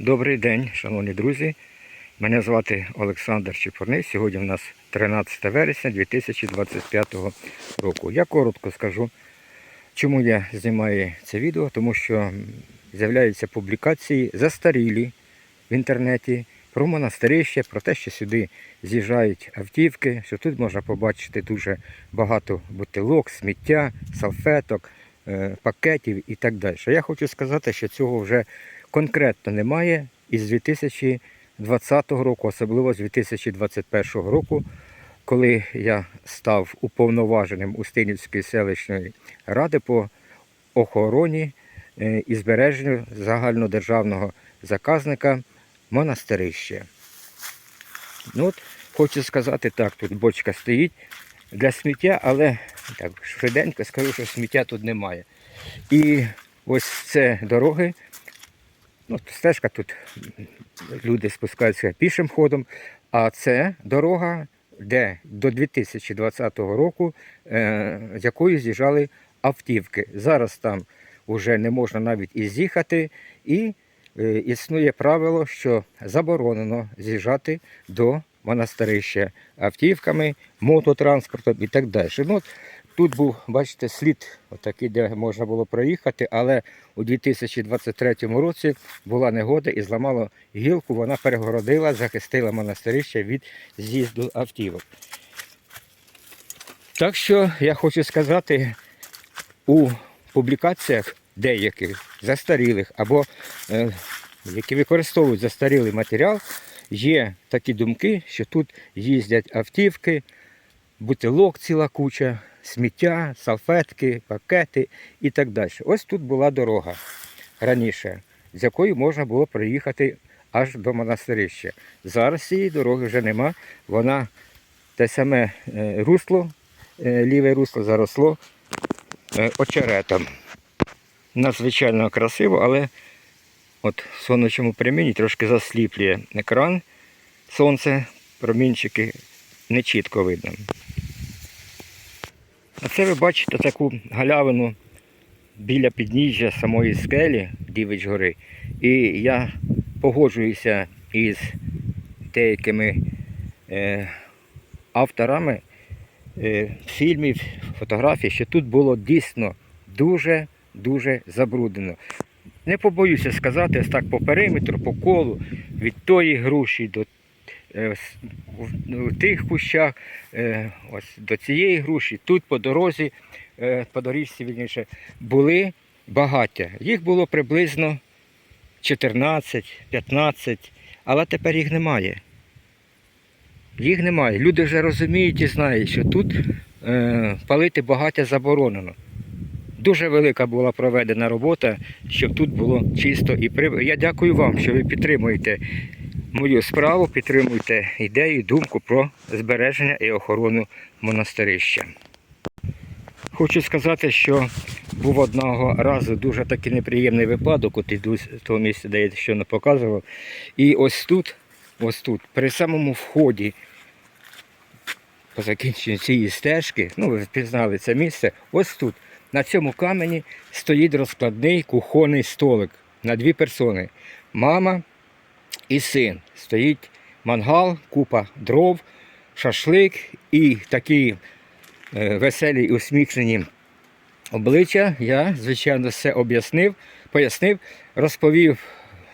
Добрий день, шановні друзі. Мене звати Олександр Чепурний. Сьогодні у нас 13 вересня 2025 року. Я коротко скажу, чому я знімаю це відео, тому що з'являються публікації застарілі в інтернеті про монастирище, про те, що сюди з'їжджають автівки, що тут можна побачити дуже багато бутилок, сміття, салфеток, е, пакетів і так далі. Я хочу сказати, що цього вже конкретно немає із 2020 року, особливо з 2021 року, коли я став уповноваженим Устинівської селищної ради по охороні е, і збереженню загальнодержавного заказника монастирище. Ну от, хочу сказати так, тут бочка стоїть для сміття, але так швиденько скажу, що сміття тут немає. І ось це дороги. Ну, стежка тут люди спускаються пішим ходом, а це дорога, де до 2020 року, е, якою з'їжджали автівки. Зараз там вже не можна навіть і з'їхати, і е, існує правило, що заборонено з'їжджати до монастирища автівками, мототранспортом і так далі. Ну, тут був, бачите, слід, отакий, де можна було проїхати, але у 2023 році була негода і зламала гілку, вона перегородила, захистила монастирище від з'їзду автівок. Так що я хочу сказати, у публікаціях деяких застарілих або е, які використовують застарілий матеріал, є такі думки, що тут їздять автівки, бутилок ціла куча, сміття, салфетки, пакети і так далі. Ось тут була дорога раніше, з якою можна було проїхати аж до монастирища. Зараз цієї дороги вже нема. Вона те саме е, русло, е, ліве русло заросло е, очеретом. Надзвичайно красиво, але от в сонячному проміні трошки засліплює екран. Сонце, промінчики не чітко видно. А це ви бачите таку галявину біля підніжжя самої скелі Дівич гори. І я погоджуюся із деякими е, авторами е, фільмів, фотографій, що тут було дійсно дуже-дуже забруднено. Не побоюся сказати, ось так по периметру, по колу, від тої груші до с- в- в тих кущах, е, ось до цієї груші, тут по дорозі, е, по доріжці вільніше, були багаття. Їх було приблизно 14-15, але тепер їх немає. Їх немає. Люди вже розуміють і знають, що тут е, палити багаття заборонено. Дуже велика була проведена робота, щоб тут було чисто і при. Я дякую вам, що ви підтримуєте мою справу, підтримуєте ідею, думку про збереження і охорону монастирища. Хочу сказати, що був одного разу дуже такий неприємний випадок, от іду з того місця, де я щойно показував. І ось тут, ось тут, при самому вході по закінченню цієї стежки, ну ви впізнали це місце, ось тут, на цьому камені стоїть розкладний кухонний столик на дві персони. Мама і син. Стоїть мангал, купа дров, шашлик і такі е, веселі і усміхнені обличчя. Я, звичайно, все об'яснив, пояснив, розповів,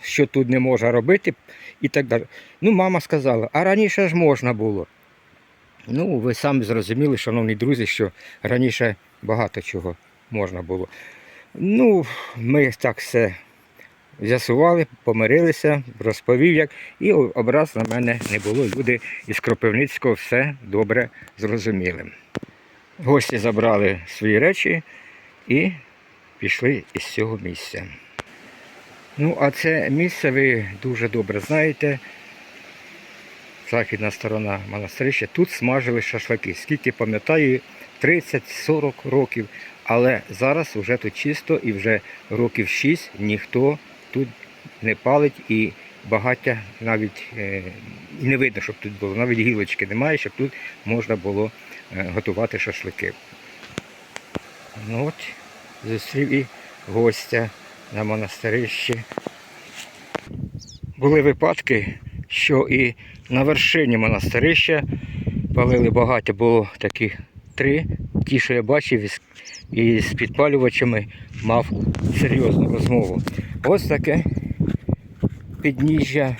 що тут не можна робити і так далі. Ну, мама сказала, а раніше ж можна було. Ну, ви самі зрозуміли, шановні друзі, що раніше багато чого можна було. Ну, ми так все з'ясували, помирилися, розповів як, і образ на мене не було. Люди із Кропивницького все добре зрозуміли. Гості забрали свої речі і пішли із цього місця. Ну, а це місце ви дуже добре знаєте. Західна сторона монастирища. Тут смажили шашлики. Скільки пам'ятаю, 30-40 років. Але зараз вже тут чисто і вже років 6 ніхто тут не палить і багаття навіть е, не видно, щоб тут було. Навіть гілочки немає, щоб тут можна було е, готувати шашлики. Ну от, зустрів і гостя на монастирищі. були випадки, що і на вершині монастирища палили багато, було таких три. Ті, що я бачив, і з підпалювачами мав серйозну розмову. Ось таке підніжжя,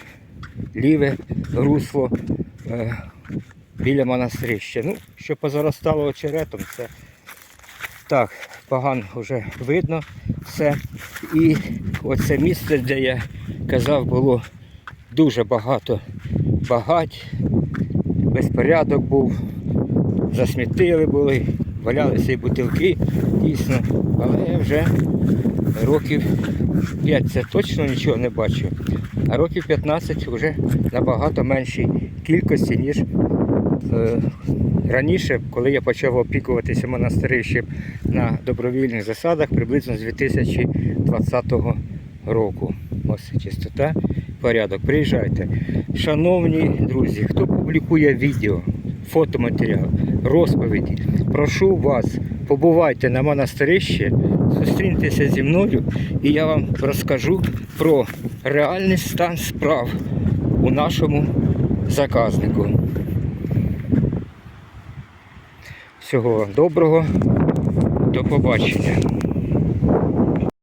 ліве русло е, біля монастирища. Ну, що позаростало очеретом, це так, погано вже видно все. І оце місце, де я казав, було дуже багато багать, безпорядок був, засмітили були, валялися і бутилки, дійсно. Але я вже років 5 це точно нічого не бачу. А років 15 вже набагато меншій кількості, ніж е, раніше, коли я почав опікуватися монастирищем на добровільних засадах приблизно з 2020 року. Ось чистота, порядок. Приїжджайте. Шановні друзі, хто публікує відео, фотоматеріал, розповіді, прошу вас, побувайте на монастирищі, зустріньтеся зі мною і я вам розкажу про реальний стан справ у нашому заказнику. Всього вам доброго, до побачення.